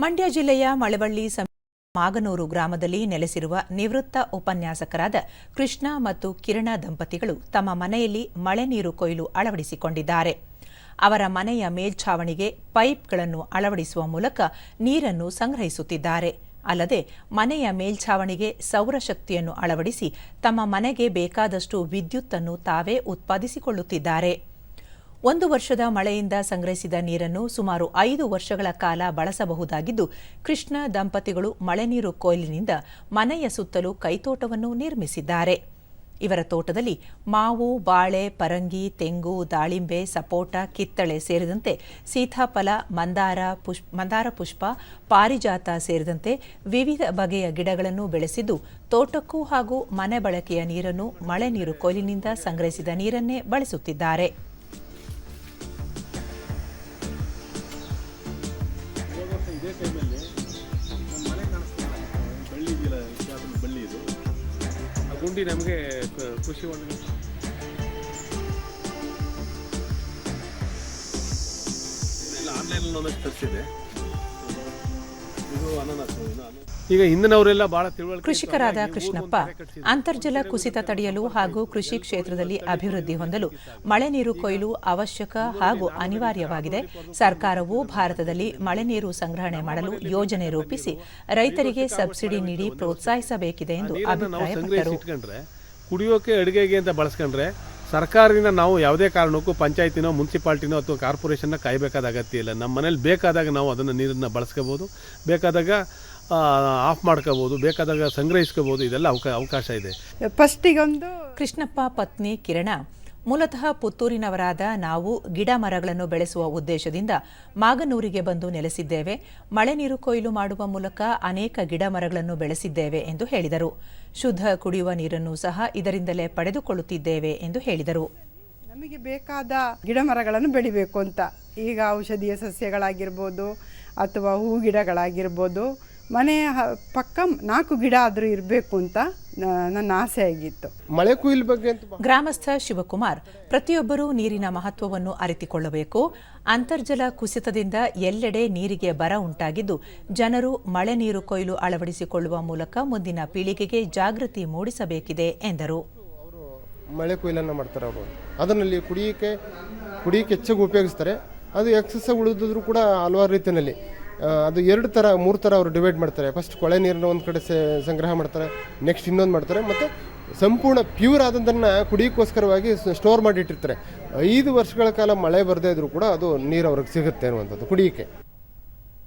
ಮಂಡ್ಯ ಜಿಲ್ಲೆಯ ಮಳವಳ್ಳಿ ಮಾಗನೂರು ಗ್ರಾಮದಲ್ಲಿ ನೆಲೆಸಿರುವ ನಿವೃತ್ತ ಉಪನ್ಯಾಸಕರಾದ ಕೃಷ್ಣ ಮತ್ತು ಕಿರಣ ದಂಪತಿಗಳು ತಮ್ಮ ಮನೆಯಲ್ಲಿ ಮಳೆ ನೀರು ಕೊಯ್ಲು ಅಳವಡಿಸಿಕೊಂಡಿದ್ದಾರೆ. ಅವರ ಮನೆಯ ಮೇಲ್ಛಾವಣಿಗೆ ಪೈಪ್ಗಳನ್ನು ಅಳವಡಿಸುವ ಮೂಲಕ ನೀರನ್ನು ಸಂಗ್ರಹಿಸುತ್ತಿದ್ದಾರೆ. ಅಲ್ಲದೆ ಮನೆಯ ಮೇಲ್ಛಾವಣಿಗೆ ಸೌರಶಕ್ತಿಯನ್ನು ಅಳವಡಿಸಿ ತಮ್ಮ ಮನೆಗೆ ಬೇಕಾದಷ್ಟು ವಿದ್ಯುತ್ತನ್ನು ತಾವೇ ಉತ್ಪಾದಿಸಿಕೊಳ್ಳುತ್ತಿದ್ದಾರೆ. ಒಂದು ವರ್ಷದ ಮಳೆಯಿಂದ ಸಂಗ್ರಹಿಸಿದ ನೀರನ್ನು ಸುಮಾರು ಐದು ವರ್ಷಗಳ ಕಾಲ ಬಳಸಬಹುದಾಗಿದ್ದು, ಕೃಷ್ಣ ದಂಪತಿಗಳು ಮಳೆ ನೀರು ಕೊಯ್ಲಿನಿಂದ ಮನೆಯ ಸುತ್ತಲೂ ಕೈತೋಟವನ್ನು ನಿರ್ಮಿಸಿದ್ದಾರೆ. ಇವರ ತೋಟದಲ್ಲಿ ಮಾವು, ಬಾಳೆ, ಪರಂಗಿ, ತೆಂಗು, ದಾಳಿಂಬೆ, ಸಪೋಟ, ಕಿತ್ತಳೆ ಸೇರಿದಂತೆ ಸೀತಾಫಲ, ಮಂದಾರ ಪುಷ್, ಮಂದಾರ ಪುಷ್ಪ, ಪಾರಿಜಾತ ಸೇರಿದಂತೆ ವಿವಿಧ ಬಗೆಯ ಗಿಡಗಳನ್ನು ಬೆಳೆಸಿದ್ದು, ತೋಟಕ್ಕೂ ಹಾಗೂ ಮನೆ ಬಳಕೆಯ ನೀರನ್ನು ಮಳೆ ನೀರು ಕೊಯ್ಲಿನಿಂದ ಸಂಗ್ರಹಿಸಿದ ನೀರನ್ನೇ ಬಳಸುತ್ತಿದ್ದಾರೆ. ಇದೇ ಟೈಮಲ್ಲಿ ನಮ್ಮ ಮನೆ ಕಾಣಿಸ್ತಿಲ್ಲ. ಬಳ್ಳಿ ಇದೆಯಲ್ಲ ಇಷ್ಟಾದ್ರೂ ಬಳ್ಳಿ ಇದು. ಆ ಗುಂಡಿ ನಮಗೆ ಕೃಷಿ ಒಂದು ಆನ್ಲೈನಲ್ಲಿ ಒಂದಷ್ಟು ತರಿಸಿದೆ. ಇದು ಅನಾನಸ್ ಇದು ಅನಾನಸ್. ಈಗ ಹಿಂದಿನವರೆಲ್ಲ ಬಹಳ ತಿಳುವಳಿಕೆ ಕೃಷಿಕರಾದ ಕೃಷ್ಣಪ್ಪ. ಅಂತರ್ಜಲ ಕುಸಿತ ತಡೆಯಲು ಹಾಗೂ ಕೃಷಿ ಕ್ಷೇತ್ರದಲ್ಲಿ ಅಭಿವೃದ್ಧಿ ಹೊಂದಲು ಮಳೆ ನೀರು ಕೊಯ್ಲು ಅವಶ್ಯಕ ಹಾಗೂ ಅನಿವಾರ್ಯವಾಗಿದೆ. ಸರ್ಕಾರವು ಭಾರತದಲ್ಲಿ ಮಳೆ ನೀರು ಸಂಗ್ರಹಣೆ ಮಾಡಲು ಯೋಜನೆ ರೂಪಿಸಿ ರೈತರಿಗೆ ಸಬ್ಸಿಡಿ ನೀಡಿ ಪ್ರೋತ್ಸಾಹಿಸಬೇಕಿದೆ ಎಂದು ಅಭಿಪ್ರಾಯಪಟ್ಟರು. ಕುಡಿಯೋಕೆ ಅಡುಗೆಗೆ ಅಂತ ಬಳಸ್ಕೊಂಡ್ರೆ ಸರ್ಕಾರದಿಂದ ನಾವು ಯಾವುದೇ ಕಾರಣಕ್ಕೂ ಪಂಚಾಯತಿನೋ ಮುನ್ಸಿಪಾಲ್ಟಿನೋ ಅಥವಾ ಕಾರ್ಪೊರೇಷನ್ನ ಕಾಯಬೇಕಾದ ಅಗತ್ಯ ಇಲ್ಲ. ನಮ್ಮ ಮನೇಲಿ ಬೇಕಾದಾಗ ನಾವು ಅದನ್ನು ನೀರನ್ನು ಬಳಸ್ಕೋಬೋದು. ಬೇಕಾದಾಗ ಆಫ್ ಮಾಡ್ಕೋಬೋದು ಬೇಕಾದಾಗ ಸಂಗ್ರಹಿಸ್ಕೋಬೋದು ಇದೆಲ್ಲ ಅವಕ ಅವಕಾಶ ಇದೆ. ಫಸ್ಟಿಗೊಂದು ಕೃಷ್ಣಪ್ಪ ಪತ್ನಿ ಕಿರಣ ಮೂಲತಃ ಪುತ್ತೂರಿನವರಾದ ನಾವು ಗಿಡ ಮರಗಳನ್ನು ಬೆಳೆಸುವ ಉದ್ದೇಶದಿಂದ ಮಾಗನೂರಿಗೆ ಬಂದು ನೆಲೆಸಿದ್ದೇವೆ. ಮಳೆ ನೀರು ಕೊಯ್ಲು ಮಾಡುವ ಮೂಲಕ ಅನೇಕ ಗಿಡ ಮರಗಳನ್ನು ಬೆಳೆಸಿದ್ದೇವೆ ಎಂದು ಹೇಳಿದರು. ಶುದ್ಧ ಕುಡಿಯುವ ನೀರನ್ನು ಸಹ ಇದರಿಂದಲೇ ಪಡೆದುಕೊಳ್ಳುತ್ತಿದ್ದೇವೆ ಎಂದು ಹೇಳಿದರು. ನಮಗೆ ಬೇಕಾದ ಗಿಡ ಮರಗಳನ್ನು ಬೆಳಿಬೇಕು ಅಂತ. ಈಗ ಔಷಧೀಯ ಸಸ್ಯಗಳಾಗಿರ್ಬೋದು ಅಥವಾ ಹೂ ಗಿಡಗಳಾಗಿರ್ಬೋದು. ಮನೆಯ ಹ- ಪಕ್ಕ ನಾಲ್ಕು ಗಿಡ ಆದರೂ ಇರಬೇಕು ಅಂತ ನನ್ನ ಆಸೆ ಆಗಿತ್ತು. ಮಳೆ ಕುಯಿಲ್ ಬಗ್ಗೆ ಅಂತ ಗ್ರಾಮಸ್ಥ ಶಿವಕುಮಾರ್ ಪ್ರತಿಯೊಬ್ಬರೂ ನೀರಿನ ಮಹತ್ವವನ್ನು ಅರಿತುಕೊಳ್ಳಬೇಕು. ಅಂತರ್ಜಲ ಕುಸಿತದಿಂದ ಎಲ್ಲೆಡೆ ನೀರಿಗೆ ಬರ ಉಂಟಾಗಿದ್ದು ಜನರು ಮಳೆ ನೀರು ಕೊಯ್ಲು ಅಳವಡಿಸಿಕೊಳ್ಳುವ ಮೂಲಕ ಮುಂದಿನ ಪೀಳಿಗೆಗೆ ಜಾಗೃತಿ ಮೂಡಿಸಬೇಕಿದೆ ಎಂದರು. ಅವರು ಮಳೆ ಕೊಯ್ಲನ್ನು ಮಾಡ್ತಾರೆ ಅವರು. ಅದರಲ್ಲಿ ಕುಡಿಯಕ್ಕೆ ಕುಡಿಯಕ್ಕೆ ಹೆಚ್ಚಾಗಿ ಉಪಯೋಗಿಸ್ತಾರೆ. ಅದು ಎಕ್ಸಸ್ ಉಳಿದಿದ್ರು ಕೂಡ ಹಲವಾರು ರೀತಿಯಲ್ಲಿ ಅದು ಎರಡು ಥರ ಮೂರು ಥರ ಅವರು ಡಿವೈಡ್ ಮಾಡ್ತಾರೆ. ಫಸ್ಟ್ ಕೊಳೆ ನೀರನ್ನು ಒಂದು ಕಡೆ ಸಂಗ್ರಹ ಮಾಡ್ತಾರೆ ನೆಕ್ಸ್ಟ್ ಇನ್ನೊಂದು ಮಾಡ್ತಾರೆ, ಮತ್ತು ಸಂಪೂರ್ಣ ಪ್ಯೂರ್ ಆದದನ್ನು ಕುಡಿಯೋಕ್ಕೋಸ್ಕರವಾಗಿ ಸ್ಟೋರ್ ಮಾಡಿಟ್ಟಿರ್ತಾರೆ ಐದು ವರ್ಷಗಳ ಕಾಲ ಮಳೆ ಬರದೇ ಇದ್ರೂ ಕೂಡ ಅದು ನೀರು ಅವ್ರಿಗೆ ಸಿಗುತ್ತೆ ಅನ್ನುವಂಥದ್ದು ಕುಡಿಯೋಕ್ಕೆ.